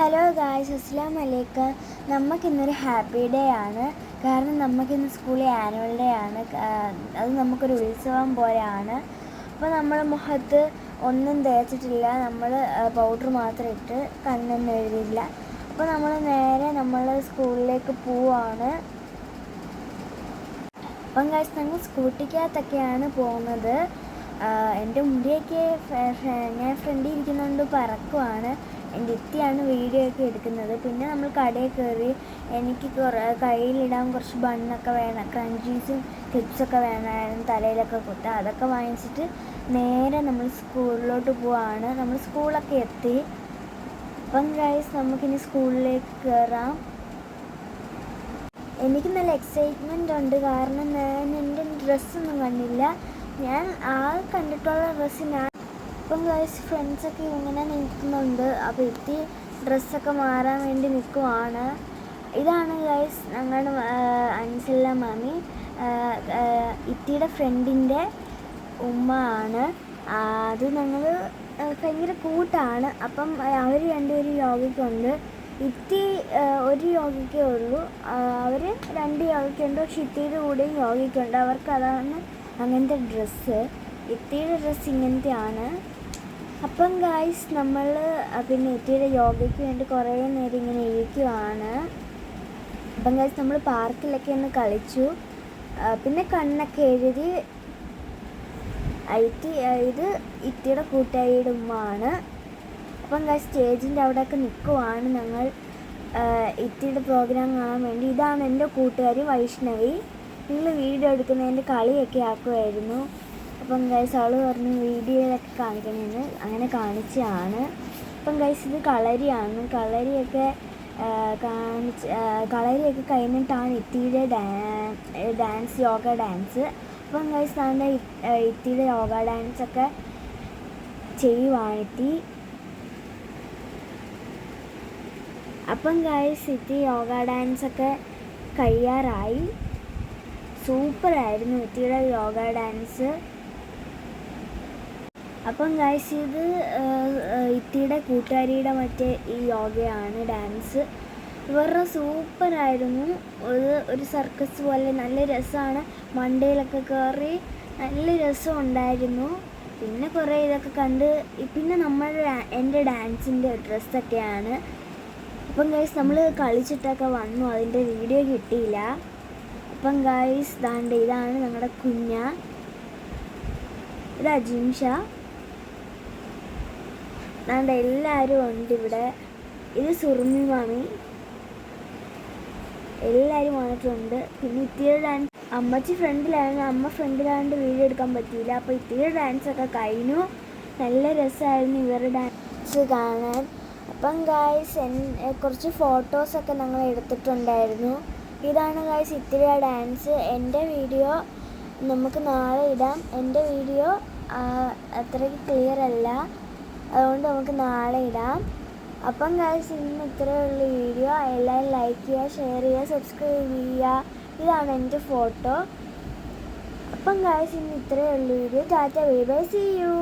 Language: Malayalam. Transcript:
ഹലോ ഗായ്സ് അസ്സാം വലൈക്കും നമുക്കിന്നൊരു ഹാപ്പി ഡേ ആണ്. കാരണം നമുക്കിന്ന് സ്കൂളിൽ ആനുവൽ ഡേ ആണ്. അത് നമുക്കൊരു ഉത്സവം പോലെയാണ്. അപ്പോൾ നമ്മൾ മുഖത്ത് ഒന്നും തേച്ചിട്ടില്ല. നമ്മൾ പൗഡർ മാത്രം ഇട്ട് കണ്ണൊന്നും എഴുതിയില്ല അപ്പോൾ നമ്മൾ നേരെ നമ്മൾ സ്കൂളിലേക്ക് പോവാണ്. അപ്പം ഗായ്സ് ഞങ്ങൾ സ്കൂട്ടിക്കകത്തൊക്കെയാണ് പോകുന്നത്. എന്റെ മുടിയൊക്കെ ഞാൻ ഫ്രണ്ടിൽ ഇരിക്കുന്നതുകൊണ്ട് പറക്കുവാണ്. എന്റെ ഇത്തിയാണ് വീഡിയോ ഒക്കെ എടുക്കുന്നത്. പിന്നെ നമ്മൾ കടയിൽ കയറി എനിക്ക് കയ്യിലിടാൻ കുറച്ച് ബണ്ണൊക്കെ വേണം ക്രഞ്ചീസും ക്ലിപ്സൊക്കെ വേണമായിരുന്നു തലയിലൊക്കെ കുത്താൻ. അതൊക്കെ വാങ്ങിച്ചിട്ട് നേരെ നമ്മൾ സ്കൂളിലോട്ട് പോവാണ്. നമ്മൾ സ്കൂളൊക്കെ എത്തി. അപ്പം ഗൈസ് നമുക്കിനി സ്കൂളിലേക്ക് കയറാം എനിക്ക് നല്ല എക്സൈറ്റ്മെന്റ് ഉണ്ട്. കാരണം ഞാൻ എന്റെ ഡ്രസ്സൊന്നും കണ്ടില്ല. ഞാൻ ആ കണ്ടിട്ടുള്ള ഡ്രസ്സ് ഇപ്പം ഗൈസ് ഫ്രണ്ട്സൊക്കെ ഇങ്ങനെ നിൽക്കുന്നുണ്ട്. അപ്പോൾ എത്തി ഡ്രസ്സൊക്കെ മാറാൻ വേണ്ടി നിൽക്കുവാണ് ഇതാണ് ഗൈസ് ഞങ്ങളുടെ അൻസല്ല മാമി. ഇത്തിയുടെ ഫ്രണ്ടിന്റെ ഉമ്മ ആണ്. അത് ഞങ്ങൾ ഭയങ്കര കൂട്ടാണ്. അപ്പം അവർ രണ്ടുപേരും യോഗയ്ക്കുണ്ട്. ഇത്തി ഒരു യോഗയ്ക്കേ ഉള്ളൂ. അവർ രണ്ട് യോഗയ്ക്കുണ്ട്. പക്ഷെ ഇത്തിയുടെ കൂടെയും യോഗയ്ക്കുണ്ട്. അവർക്ക് അതാണ് അങ്ങനത്തെ ഡ്രസ്സ്. ഇത്തിയുടെ ഡ്രസ്സ് ഇങ്ങനത്തെയാണ്. അപ്പം ഗായ്സ് നമ്മൾ പിന്നെ ഇത്തിയുടെ യോഗയ്ക്ക് വേണ്ടി കുറേ നേരം ഇങ്ങനെ ഇരിക്കുവാണ്. അപ്പം ഗായ്സ് നമ്മൾ പാർക്കിലൊക്കെ ഒന്ന് കളിച്ചു. പിന്നെ കണ്ണൊക്കെ എഴുതി. ഐറ്റി ഇത് ഇത്തിയുടെ കൂട്ടായിടുമാണ് അപ്പം ഗായ്സ് സ്റ്റേജിന്റെ അവിടെയൊക്കെ നിൽക്കുവാണ് ഞങ്ങൾ. ഇത്തിയുടെ പ്രോഗ്രാം കാണാൻ വേണ്ടി. ഇതാണ് എന്റെ കൂട്ടുകാരി വൈഷ്ണവി. നിങ്ങൾ വീഡിയോ എടുക്കുന്നതിന്റെ കളിയൊക്കെ ആക്കുമായിരുന്നു അപ്പം ഗൈസ് അവൾ പറഞ്ഞു വീഡിയോയിലൊക്കെ കാണിക്കണമെന്ന് അങ്ങനെ കാണിച്ചതാണ്. അപ്പം ഗൈസ് ഇത് കളരിയാണ്. കളരിയൊക്കെ കാണിച്ച് കളരിയൊക്കെ കഴിഞ്ഞിട്ടാണ് ഇത്തിയുടെ ഡാൻ ഡാൻസ് യോഗ ഡാൻസ് അപ്പം ഗൈസ് നമ്മുടെ ഇത്തിയുടെ യോഗ ഡാൻസൊക്കെ ചെയ്യുവാണ് ഇത്തി അപ്പം ഗൈസ് ഇത്തി യോഗ ഡാൻസൊക്കെ കഴിയാറായി. സൂപ്പറായിരുന്നു ഇത്തിയുടെ യോഗ ഡാൻസ്. അപ്പം ഗൈസ് ഇത് ഇത്തിയുടെ കൂട്ടുകാരിയുടെ മറ്റേ ഈ യോഗയാണ് ഡാൻസ്. ഇവരുടെ സൂപ്പറായിരുന്നു. ഒരു ഒരു സർക്കസ് പോലെ നല്ല രസമാണ്. മണ്ടയിലൊക്കെ കയറി നല്ല രസം ഉണ്ടായിരുന്നു. പിന്നെ കുറേ ഇതൊക്കെ കണ്ട് പിന്നെ നമ്മുടെ എന്റെ ഡാൻസിന്റെ ഡ്രസ്സൊക്കെയാണ് അപ്പം ഗൈസ് നമ്മൾ കളിച്ചിട്ടൊക്കെ വന്നു. അതിന്റെ വീഡിയോ കിട്ടിയില്ല. അപ്പം ഗായ്സ് ദാണ്ട് ഇതാണ് ഞങ്ങളുടെ കുഞ്ഞ. ഇത് അജിംഷ. ദാണ്ട് എല്ലാവരും ഉണ്ട് ഇവിടെ. ഇത് സുറുമി മാമി. എല്ലാവരും വന്നിട്ടുണ്ട്. പിന്നെ ഇത്തിരി ഡാൻസ് അമ്മച്ചി ഫ്രണ്ടിലായിരുന്നു അമ്മ ഫ്രണ്ടിലാണ്ട് വീഡിയോ എടുക്കാൻ പറ്റിയില്ല. അപ്പോൾ ഇത്തിരി ഡാൻസ് ഒക്കെ കഴിഞ്ഞു. നല്ല രസമായിരുന്നു ഇവരുടെ ഡാൻസ് കാണാൻ. അപ്പം ഗായ്സ് കുറച്ച് ഫോട്ടോസൊക്കെ ഞങ്ങൾ എടുത്തിട്ടുണ്ടായിരുന്നു. ഇതാണ് ഗൈസ് ഇത്തിരി ഡാൻസ് എന്റെ വീഡിയോ നമുക്ക് നാളെ ഇടാം. എന്റെ വീഡിയോ അത്രയ്ക്ക് ക്ലിയർ അല്ല. അതുകൊണ്ട് നമുക്ക് നാളെ ഇടാം. അപ്പം ഗൈസ് ഇന്ന് ഇത്രയേ ഉള്ളൂ വീഡിയോ എല്ലാവരും ലൈക്ക് ചെയ്യുക ഷെയർ ചെയ്യുക സബ്സ്ക്രൈബ് ചെയ്യുക. ഇതാണ് എന്റെ ഫോട്ടോ അപ്പം ഗൈസ് ഇന്ന് ഇത്രയേ ഉള്ളൂ video tata bye bye see you